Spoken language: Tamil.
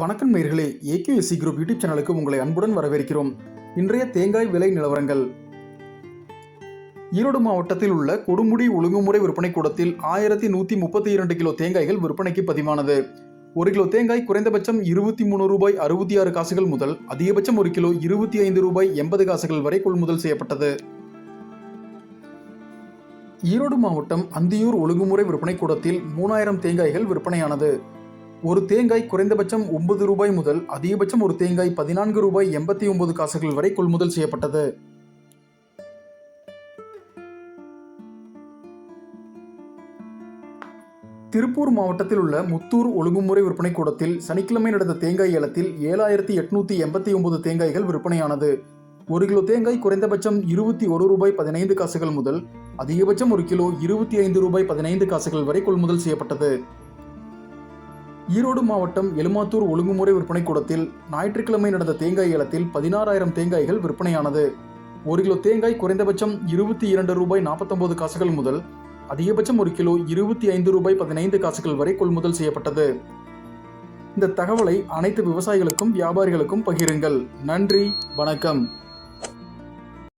வணக்கம் நேர்களே. ஏகேஎஸ்சி குரூப் யூடியூப் சேனலுக்கு உங்களை அன்புடன் வரவேற்கிறோம். இன்றைய தேங்காய் விலை நிலவரங்கள். ஈரோடு மாவட்டத்தில் உள்ள கொடுமுடி ஒழுங்குமுறை விற்பனை கூடத்தில் ஆயிரத்தி நூற்றி முப்பத்தி இரண்டு கிலோ தேங்காய்கள் விற்பனைக்கு பதிவானது. ஒரு கிலோ தேங்காய் குறைந்தபட்சம் இருபத்தி மூணு ரூபாய் அறுபத்தி ஆறு காசுகள் முதல் அதிகபட்சம் ஒரு கிலோ இருபத்தி ஐந்து ரூபாய் எண்பது காசுகள் வரை கொள்முதல் செய்யப்பட்டது. ஈரோடு மாவட்டம் அந்தியூர் ஒழுங்குமுறை விற்பனை கூடத்தில் மூணாயிரம் தேங்காய்கள் விற்பனையானது. ஒரு தேங்காய் குறைந்தபட்சம் ஒன்பது ரூபாய் முதல் அதிகபட்சம் ஒரு தேங்காய் பதினான்கு ரூபாய் எண்பத்தி ஒன்பது காசுகள் வரை கொள்முதல் செய்யப்பட்டது. திருப்பூர் மாவட்டத்தில் உள்ள முத்தூர் ஒழுங்குமுறை விற்பனை கூடத்தில் சனிக்கிழமை நடந்த தேங்காய் ஏலத்தில் ஏழாயிரத்தி எட்நூத்தி எண்பத்தி ஒன்பது தேங்காய்கள் விற்பனையானது. ஒரு கிலோ தேங்காய் குறைந்தபட்சம் இருபத்தி ஒரு ரூபாய் பதினைந்து காசுகள் முதல் அதிகபட்சம் ஒரு கிலோ இருபத்தி ஐந்து ரூபாய் பதினைந்து காசுகள் வரை கொள்முதல் செய்யப்பட்டது. ஈரோடு மாவட்டம் எலுமாத்தூர் ஒழுங்குமுறை விற்பனை கூடத்தில் ஞாயிற்றுக்கிழமை நடந்த தேங்காய் ஏலத்தில் பதினாறாயிரம் தேங்காய்கள் விற்பனையானது. ஒரு கிலோ தேங்காய் குறைந்தபட்சம் இருபத்தி இரண்டு ரூபாய் நாற்பத்தொன்பது காசுகள் முதல் அதிகபட்சம் ஒரு கிலோ இருபத்தி ஐந்து ரூபாய் பதினைந்து காசுகள் வரை கொள்முதல் செய்யப்பட்டது. இந்த தகவலை அனைத்து விவசாயிகளுக்கும் வியாபாரிகளுக்கும் பகிருங்கள். நன்றி வணக்கம்.